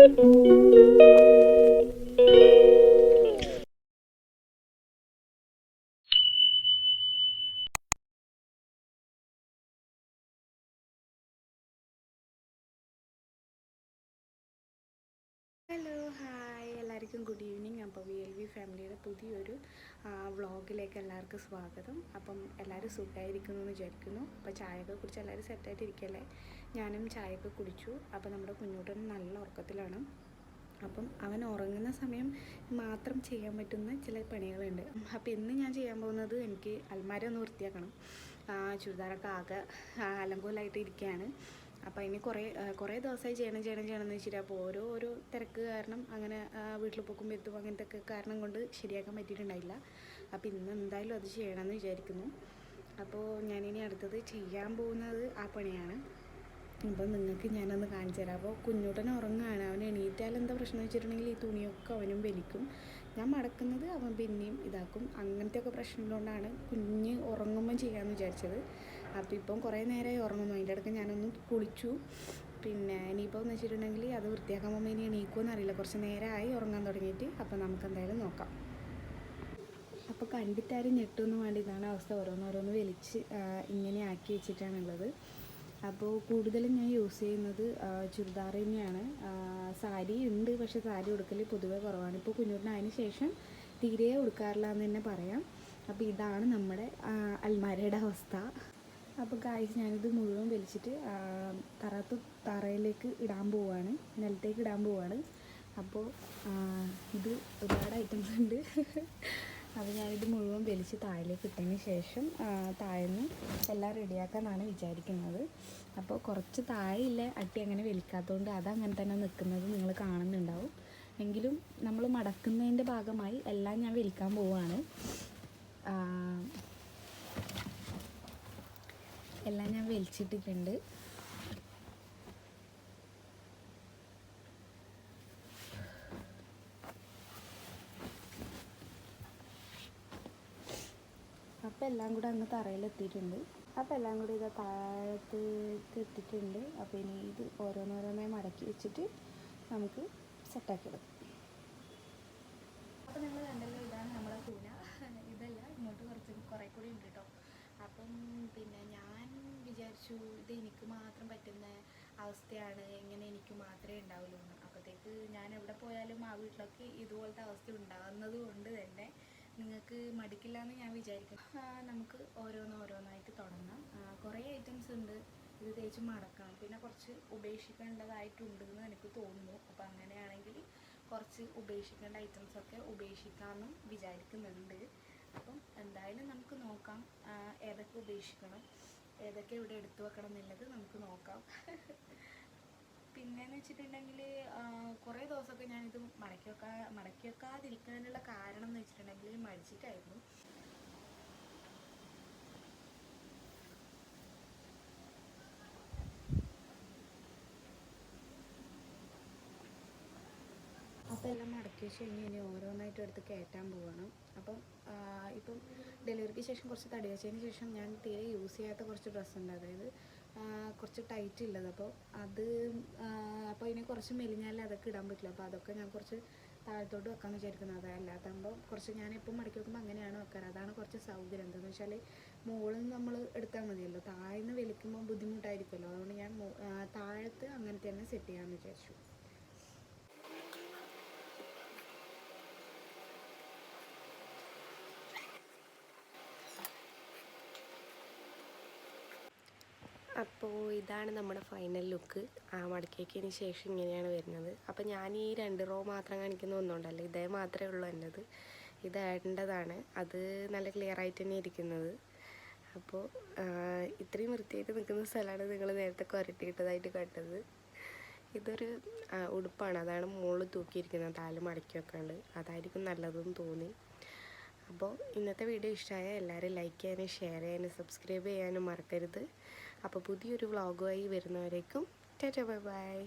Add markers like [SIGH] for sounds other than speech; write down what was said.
Hello, hi. എല്ലാവർക്കും good evening അപ്പോൾ V L V ഫാമിലിയുടെ പുതിയൊരു വ്ളോഗിലേക്ക് എല്ലാവർക്കും സ്വാഗതം. അപ്പം എല്ലാവരും സുഖമായിരിക്കുന്നു എന്ന് വിചാരിക്കുന്നു. അപ്പോൾ ചായയൊക്കെ കുടിച്ച് എല്ലാവരും സെറ്റായിട്ട് ഇരിക്കല്ലേ? ഞാനും ചായയൊക്കെ കുടിച്ചു. അപ്പോൾ നമ്മുടെ കുഞ്ഞോട്ടൻ നല്ല ഉറക്കത്തിലാണ്. അപ്പം അവൻ ഉറങ്ങുന്ന സമയം മാത്രം ചെയ്യാൻ പറ്റുന്ന ചില പണികളുണ്ട്. അപ്പോൾ ഇന്ന് ഞാൻ ചെയ്യാൻ പോകുന്നത് എനിക്ക് അൽമാര ഒന്ന് വൃത്തിയാക്കണം. ചുരിദാറൊക്കെ ആകെ ആ, ഇരിക്കുകയാണ് അപ്പോൾ ഇനി കുറേ കുറേ ദിവസമായി ചെയ്യണം ചെയ്യണം ചെയ്യണം എന്ന് വെച്ചിട്ട് അപ്പോൾ ഓരോ ഓരോ തിരക്ക് കാരണം അങ്ങനെ വീട്ടിൽ പോക്കും എത്തും അങ്ങനത്തെ ഒക്കെ കാരണം കൊണ്ട് ശരിയാക്കാൻ പറ്റിയിട്ടുണ്ടായില്ല. അപ്പോൾ ഇന്ന് എന്തായാലും അത് ചെയ്യണമെന്ന് വിചാരിക്കുന്നു. അപ്പോൾ ഞാനിനി അടുത്തത് ചെയ്യാൻ പോകുന്നത് ആ പണിയാണ്. അപ്പോൾ നിങ്ങൾക്ക് ഞാനൊന്ന് കാണിച്ചു തരാം. അപ്പോൾ കുഞ്ഞുട്ടൻ ഉറങ്ങുകയാണ്. അവൻ എണീറ്റാൽ എന്താ പ്രശ്നം വെച്ചിട്ടുണ്ടെങ്കിൽ ഈ തുണിയൊക്കെ അവനും വലിക്കും. ഞാൻ മടക്കുന്നത് അവൻ പിന്നെയും ഇതാക്കും. അങ്ങനത്തെ ഒക്കെ പ്രശ്നമുള്ളതുകൊണ്ടാണ് കുഞ്ഞ് ഉറങ്ങുമ്പോൾ ചെയ്യാമെന്ന് വിചാരിച്ചത്. അപ്പോൾ ഇപ്പം കുറേ നേരമായി ഉറങ്ങുന്നു അതിന്റെ ഇടയ്ക്ക് ഞാനൊന്ന് കുളിച്ചു. പിന്നെ ഇനിയിപ്പോൾ എന്ന് വെച്ചിട്ടുണ്ടെങ്കിൽ അത് വൃത്തിയാക്കാൻ പോകുമ്പോൾ ഇനി എണീക്കുമെന്ന് അറിയില്ല കുറച്ച് നേരമായി ഉറങ്ങാൻ തുടങ്ങിയിട്ട്. അപ്പോൾ നമുക്ക് എന്തായാലും നോക്കാം. അപ്പോൾ കണ്ടിട്ടാരും ഞെട്ടൊന്നും വേണ്ട. ഇതാണ് അവസ്ഥ. ഓരോന്നോരോന്ന് വലിച്ച് ഇങ്ങനെ ആക്കി വെച്ചിട്ടാണുള്ളത്. അപ്പോൾ കൂടുതലും ഞാൻ യൂസ് ചെയ്യുന്നത് ചുരിദാർ തന്നെയാണ്. സാരി ഉണ്ട് പക്ഷേ സാരി ഉടുക്കൽ പൊതുവെ കുറവാണ്. ഇപ്പോൾ കുഞ്ഞുടിന് അതിന് ശേഷം തീരെ ഉടുക്കാറില്ല എന്ന് തന്നെ പറയാം. അപ്പോൾ ഇതാണ് നമ്മുടെ അൽമാരയുടെ അവസ്ഥ. അപ്പോൾ ഗായ്സ് ഞാനിത് മുഴുവൻ വലിച്ചിട്ട് തറത്ത് തറയിലേക്ക് ഇടാൻ പോവാണ്. നിലത്തേക്ക് ഇടാൻ പോവാണ്. അപ്പോൾ ഇത് ഒരുപാട് ഐറ്റംസ് ഉണ്ട്. [LAUGHS] അപ്പോൾ ഞാനിത് മുഴുവൻ വലിച്ച് താഴേക്ക് ഇട്ടതിന് ശേഷം താഴ്ന്ന് എല്ലാം റെഡിയാക്കാനാണ് വിചാരിക്കുന്നത്. അപ്പോൾ കുറച്ച് താഴെയില്ല അട്ടി അങ്ങനെ വലിക്കാത്തതുകൊണ്ട് അതങ്ങനെ തന്നെ നിൽക്കുന്നത് നിങ്ങൾ കാണുന്നുണ്ടാവും. എങ്കിലും നമ്മൾ മടക്കുന്നതിന്റെ ഭാഗമായി എല്ലാം ഞാൻ വലിക്കാൻ പോവുകയാണ് എല്ലാം ഞാൻ വലിച്ചിട്ടിട്ടുണ്ട്. അപ്പം എല്ലാം കൂടെ അങ്ങ് തറയിലെത്തിയിട്ടുണ്ട്. അപ്പം എല്ലാം കൂടി ഇത് താഴത്തേക്ക് എത്തിയിട്ടുണ്ട് അപ്പോൾ ഇനി ഇത് ഓരോന്നോരോന്നായി മടക്കി വെച്ചിട്ട് നമുക്ക് സെറ്റാക്കി എടുക്കാം. അപ്പോൾ നിങ്ങൾ കണ്ടല്ലോ ഇതാണ് നമ്മുടെ കൂന ഇതല്ല ഇങ്ങോട്ട് കുറച്ച് കുറേ കൂടി ഉണ്ട് കേട്ടോ അപ്പം പിന്നെ ഞാൻ വിചാരിച്ചു ഇത് എനിക്ക് മാത്രം പറ്റുന്ന അവസ്ഥയാണ് എങ്ങനെ എനിക്ക് മാത്രമേ ഉണ്ടാവുള്ളൂ എന്ന് അപ്പോഴത്തേക്ക് ഞാൻ എവിടെ പോയാലും ആ വീട്ടിലൊക്കെ ഇതുപോലത്തെ അവസ്ഥ ഉണ്ടാകുന്നത് കൊണ്ട് തന്നെ നിങ്ങൾക്ക് മടിക്കില്ല എന്ന് ഞാൻ വിചാരിക്കും ആ, നമുക്ക് ഓരോന്ന് ഓരോന്നായിട്ട് തുടങ്ങാം. കുറേ ഐറ്റംസ് ഉണ്ട്. ഇത് തേച്ച് മടക്കണം പിന്നെ കുറച്ച് ഉപേക്ഷിക്കേണ്ടതായിട്ടുണ്ട് എന്ന് എനിക്ക് തോന്നുന്നു. അപ്പോൾ അങ്ങനെയാണെങ്കിൽ കുറച്ച് ഉപേക്ഷിക്കേണ്ട ഐറ്റംസ് ഒക്കെ ഉപേക്ഷിക്കാമെന്നും വിചാരിക്കുന്നുണ്ട്. അപ്പം എന്തായാലും നമുക്ക് നോക്കാം. ഏതൊക്കെ ഉപേക്ഷിക്കണം ഏതൊക്കെ ഇവിടെ എടുത്തു വെക്കണം എന്നുള്ളത് നമുക്ക് നോക്കാം. [LAUGHS] പിന്നെന്ന് വെച്ചിട്ടുണ്ടെങ്കിൽ കുറേ ദിവസമൊക്കെ ഞാനിത് മടക്കി വെക്കാ മടക്കി വെക്കാതിരിക്കാനുള്ള കാരണം എന്ന് വെച്ചിട്ടുണ്ടെങ്കിൽ മടിച്ചിട്ടായിരുന്നു. എല്ലാം മടക്കി വെച്ച് കഴിഞ്ഞ് ഇനി ഓരോന്നായിട്ട് എടുത്ത് കയറ്റാൻ പോവാണ്. അപ്പം ഇപ്പം ഡെലിവറിക്ക് ശേഷം കുറച്ച് തടി വെച്ചതിന് ശേഷം ഞാൻ തീരെ യൂസ് ചെയ്യാത്ത കുറച്ച് ഡ്രസ്സ് ഉണ്ട്. അതായത് കുറച്ച് ടൈറ്റ് ഉള്ളത്. അപ്പോൾ അത് അപ്പോൾ ഇനി കുറച്ച് മെലിഞ്ഞാലേ അതൊക്കെ ഇടാൻ പറ്റില്ല അപ്പോൾ അതൊക്കെ ഞാൻ കുറച്ച് താഴത്തോട്ട് വെക്കാമെന്ന് വിചാരിക്കുന്നത് അതല്ലാതാകുമ്പോൾ കുറച്ച് ഞാൻ എപ്പോൾ മടക്കി വെക്കുമ്പോൾ അങ്ങനെയാണ് വെക്കാറ്. അതാണ് കുറച്ച് സൗകര്യം. എന്താണെന്ന് വെച്ചാൽ മുകളിൽ നമ്മൾ എടുത്താൽ മതിയല്ലോ. താഴ്ന്ന് വലിക്കുമ്പോൾ ബുദ്ധിമുട്ടായിരിക്കുമല്ലോ. അതുകൊണ്ട് ഞാൻ താഴത്ത് അങ്ങനെ തന്നെ സെറ്റ് ചെയ്യാമെന്ന് വിചാരിച്ചു. അപ്പോൾ ഇതാണ് നമ്മുടെ ഫൈനൽ ലുക്ക് ആ മടക്കിയതിന് ശേഷം ഇങ്ങനെയാണ് വരുന്നത്. അപ്പോൾ ഞാൻ ഈ രണ്ട് റോ മാത്രം കാണിക്കുന്ന ഒന്നുകൊണ്ടല്ല ഇതേ മാത്രമേ ഉള്ളൂ എന്റെത് ഇത് അത് നല്ല ക്ലിയർ ആയിട്ട് തന്നെ ഇരിക്കുന്നത്. അപ്പോൾ ഇത്രയും വൃത്തിയായിട്ട് നിൽക്കുന്ന സ്ഥലമാണ് നിങ്ങൾ നേരത്തെ കുരട്ടിയിട്ടതായിട്ട് കണ്ടത്. ഇതൊരു ഉടുപ്പാണ്. അതാണ് മുകളിൽ തൂക്കിയിരിക്കുന്നത്. താൽ മടക്കി വെക്കാണ്ട്. അതായിരിക്കും നല്ലതെന്ന് തോന്നി. അപ്പോൾ ഇന്നത്തെ വീഡിയോ ഇഷ്ടമായ എല്ലാവരും ലൈക്ക് ചെയ്യാനും ഷെയർ ചെയ്യാനും സബ്സ്ക്രൈബ് ചെയ്യാനും മറക്കരുത്. അപ്പോൾ പുതിയൊരു വ്ളോഗുമായി വരുന്നവരേക്കും ടാറ്റ ബൈ ബൈ.